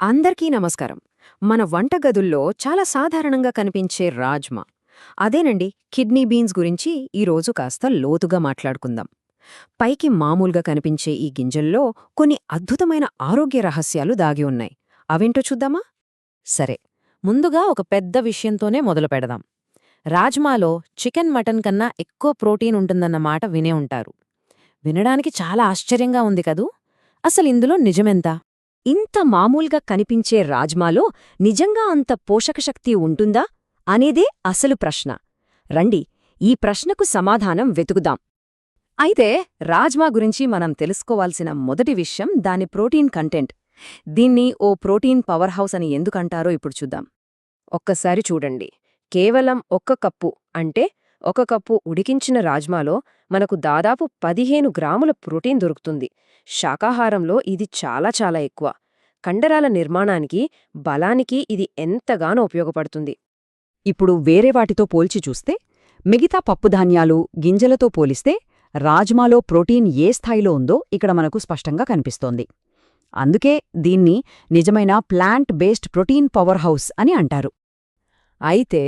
అందరికీ నమస్కారం. మన వంటగదుల్లో చాలా సాధారణంగా కనిపించే రాజ్మా. అదేనండి కిడ్నీ బీన్స్ గురించి ఈరోజు కాస్త లోతుగా మాట్లాడుకుందాం. పైకి మామూలుగా కనిపించే ఈ గింజల్లో కొన్ని అద్భుతమైన ఆరోగ్య రహస్యాలు దాగి ఉన్నాయి. అవేంటో చూద్దామా? సరే ముందుగా ఒక పెద్ద విషయంతోనే మొదలు పెడదాం. రాజ్మాలో చికెన్ మటన్ కన్నా ఎక్కువ ప్రోటీన్ ఉంటుందన్న మాట వినే ఉంటారు. వినడానికి చాలా ఆశ్చర్యంగా ఉంది కదూ? అసలు ఇందులో నిజమెంత? ఇంత మామూలుగా కనిపించే రాజ్మాలో నిజంగా అంత పోషకశక్తి ఉంటుందా? అనేదే అసలు ప్రశ్న. రండి ఈ ప్రశ్నకు సమాధానం వెతుకుదాం. అయితే రాజ్మా గురించి మనం తెలుసుకోవాల్సిన మొదటి విషయం దాని ప్రోటీన్ కంటెంట్. దీన్ని ఓ ప్రోటీన్ పవర్ హౌస్ అని ఎందుకంటారో ఇప్పుడు చూద్దాం. ఒక్కసారి చూడండి. కేవలం ఒక్క కప్పు అంటే ఒక కప్పు ఉడికించిన రాజ్మాలో మనకు దాదాపు పదిహేను గ్రాముల ప్రోటీన్ దొరుకుతుంది. శాకాహారంలో ఇది చాలా చాలా ఎక్కువ. కండరాల నిర్మాణానికి బలానికి ఇది ఎంతగానో ఉపయోగపడుతుంది. ఇప్పుడు వేరే వాటితో పోల్చి చూస్తే మిగతా పప్పుధాన్యాలు గింజలతో పోలిస్తే రాజ్మాలో ప్రోటీన్ ఏ స్థాయిలో ఉందో ఇక్కడ మనకు స్పష్టంగా కనిపిస్తోంది. అందుకే దీన్ని నిజమైన plant based protein power house అని అంటారు. అయితే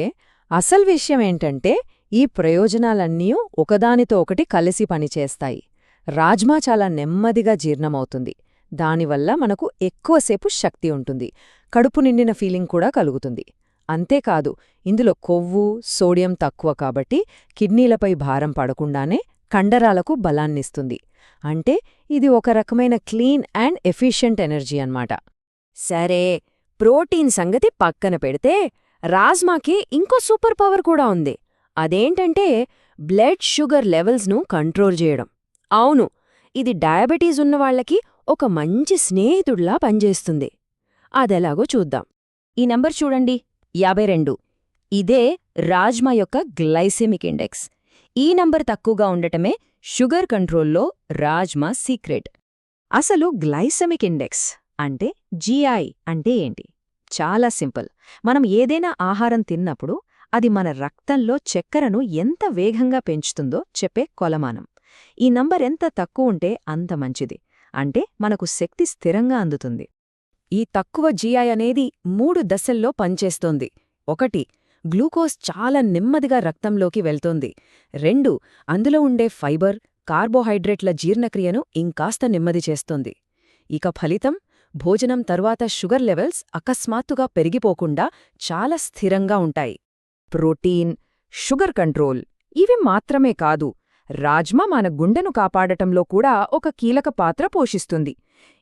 అసలు విషయం ఏంటంటే ఈ ప్రయోజనాలన్నీ ఒకదానితో ఒకటి కలిసి పనిచేస్తాయి. రాజ్మా చాలా నెమ్మదిగా జీర్ణమవుతుంది. దానివల్ల మనకు ఎక్కువసేపు శక్తి ఉంటుంది. కడుపు నిండిన ఫీలింగ్ కూడా కలుగుతుంది. అంతేకాదు ఇందులో కొవ్వు సోడియం తక్కువ కాబట్టి కిడ్నీలపై భారం పడకుండానే కండరాలకు బలాన్నిస్తుంది. అంటే ఇది ఒక రకమైన క్లీన్ అండ్ ఎఫిషియంట్ ఎనర్జీ అన్నమాట. సరే ప్రోటీన్ సంగతి పక్కన పెడితే రాజ్మాకి ఇంకో సూపర్ పవర్ కూడా ఉంది. అదేంటంటే బ్లడ్ షుగర్ లెవెల్స్ను కంట్రోల్ చేయడం. అవును ఇది డయాబెటీస్ ఉన్నవాళ్ళకి ఒక మంచి స్నేహితుడిలా పనిచేస్తుంది. అదెలాగో చూద్దాం. ఈ నంబర్ చూడండి యాభై రెండు. ఇదే రాజ్మా యొక్క గ్లైసెమిక్ ఇండెక్స్. ఈ నంబర్ తక్కువగా ఉండటమే షుగర్ కంట్రోల్లో రాజ్మా సీక్రెట్. అసలు గ్లైసెమిక్ ఇండెక్స్ అంటే జీఐ అంటే ఏంటి? చాలా సింపుల్. మనం ఏదైనా ఆహారం తిన్నప్పుడు అది మన రక్తంలో చక్కెరను ఎంత వేగంగా పెంచుతుందో చెప్పే కొలమానం. ఈ నంబర్ ఎంత తక్కువ ఉంటే అంత మంచిది. అంటే మనకు శక్తి స్థిరంగా అందుతుంది. ఈ తక్కువ జీఐ అనేది మూడు దశల్లో పనిచేస్తోంది. ఒకటి గ్లూకోజ్ చాలా నెమ్మదిగా రక్తంలోకి వెళ్తోంది. రెండు అందులో ఉండే ఫైబర్ కార్బోహైడ్రేట్ల జీర్ణక్రియను ఇంకాస్త నెమ్మది చేస్తోంది. ఇక ఫలితం భోజనం తరువాత షుగర్ లెవెల్స్ అకస్మాత్తుగా పెరిగిపోకుండా చాలా స్థిరంగా ఉంటాయి. ప్రోటీన్ షుగర్ కంట్రోల్ ఇవి మాత్రమే కాదు రాజ్మా మన గుండెను కాపాడటంలో కూడా ఒక కీలక పాత్ర పోషిస్తుంది.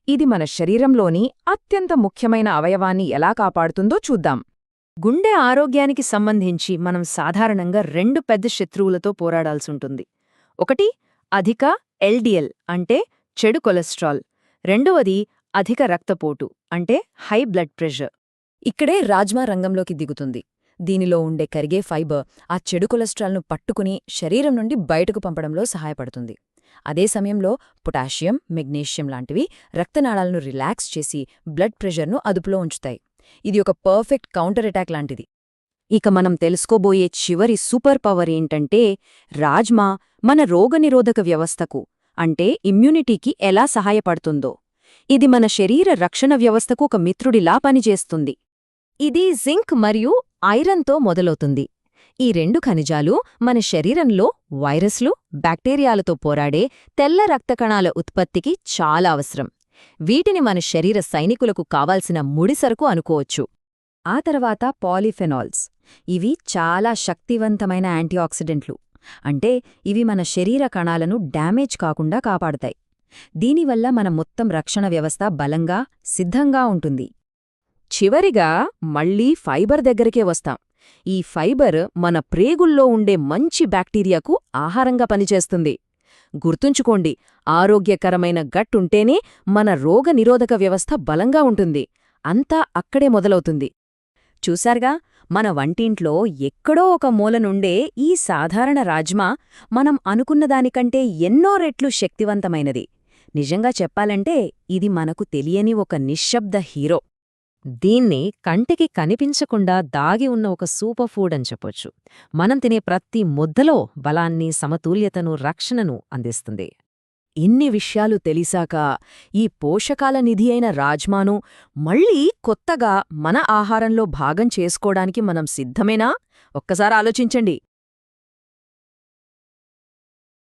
ఇది మన శరీరంలోని అత్యంత ముఖ్యమైన అవయవాన్ని ఎలా కాపాడుతుందో చూద్దాం. గుండె ఆరోగ్యానికి సంబంధించి మనం సాధారణంగా రెండు పెద్ద శత్రువులతో పోరాడాల్సుంటుంది ఒకటి అధిక ఎల్డిఎల్ అంటే చెడు కొలెస్ట్రాల్. రెండవది అధిక రక్తపోటు అంటే హై బ్లడ్ ప్రెషర్. ఇక్కడే రాజ్మా రంగంలోకి దిగుతుంది. దీనిలో ఉండే కరిగే ఫైబర్ ఆ చెడు కొలెస్ట్రాల్ను పట్టుకుని శరీరం నుండి బయటకు పంపడంలో సహాయపడుతుంది. అదే సమయంలో పొటాషియం మెగ్నీషియం లాంటివి రక్తనాళాలను రిలాక్స్ చేసి బ్లడ్ ప్రెషర్ను అదుపులో ఉంచుతాయి. ఇది ఒక పర్ఫెక్ట్ కౌంటర్ అటాక్ లాంటిది. ఇక మనం తెలుసుకోబోయే చివరి సూపర్ పవర్ ఏంటంటే రాజ్మా మన రోగనిరోధక వ్యవస్థకు అంటే ఇమ్యూనిటీకి ఎలా సహాయపడుతుందో. ఇది మన శరీర రక్షణ వ్యవస్థకు ఒక మిత్రుడిలా పనిచేస్తుంది. ఇది జింక్ మరియు ఐరన్తో మొదలవుతుంది. ఈ రెండు ఖనిజాలు మన శరీరంలో వైరస్లు బ్యాక్టీరియాలతో పోరాడే తెల్ల రక్తకణాల ఉత్పత్తికి చాలా అవసరం. వీటిని మన శరీర సైనికులకు కావాల్సిన ముడిసరుకు అనుకోవచ్చు. ఆ తర్వాత పాలిఫెనాల్స్. ఇవి చాలా శక్తివంతమైన యాంటీఆక్సిడెంట్లు. అంటే ఇవి మన శరీర కణాలను డ్యామేజ్ కాకుండా కాపాడుతాయి. దీనివల్ల మన మొత్తం రక్షణ వ్యవస్థ బలంగా సిద్ధంగా ఉంటుంది. చివరిగా మళ్ళీ ఫైబర్ దగ్గరికే వస్తాం. ఈ ఫైబర్ మన ప్రేగుల్లో ఉండే మంచి బ్యాక్టీరియాకు ఆహారంగా పనిచేస్తుంది. గుర్తుంచుకోండి ఆరోగ్యకరమైన గట్టుంటేనే మన రోగనిరోధక వ్యవస్థ బలంగా ఉంటుంది. అంతా అక్కడే మొదలవుతుంది. చూశారుగా మన వంటింట్లో ఎక్కడో ఒక మూల నుండే ఈ సాధారణ రాజ్మా మనం అనుకున్నదానికంటే ఎన్నో రెట్లు శక్తివంతమైనది. నిజంగా చెప్పాలంటే ఇది మనకు తెలియని ఒక నిశ్శబ్ద హీరో. దీన్ని కంటికి కనిపించకుండా దాగి ఉన్న ఒక సూపర్ ఫుడ్ అని చెప్పొచ్చు. మనం తినే ప్రతి ముద్దలో బలాన్ని సమతుల్యతను రక్షణను అందిస్తుంది. ఇన్ని విషయాలు తెలిసాక ఈ పోషకాల నిధి అయిన రాజ్మాను మళ్ళీ కొత్తగా మన ఆహారంలో భాగం చేసుకోవడానికి మనం సిద్ధమేనా? ఒక్కసారి ఆలోచించండి.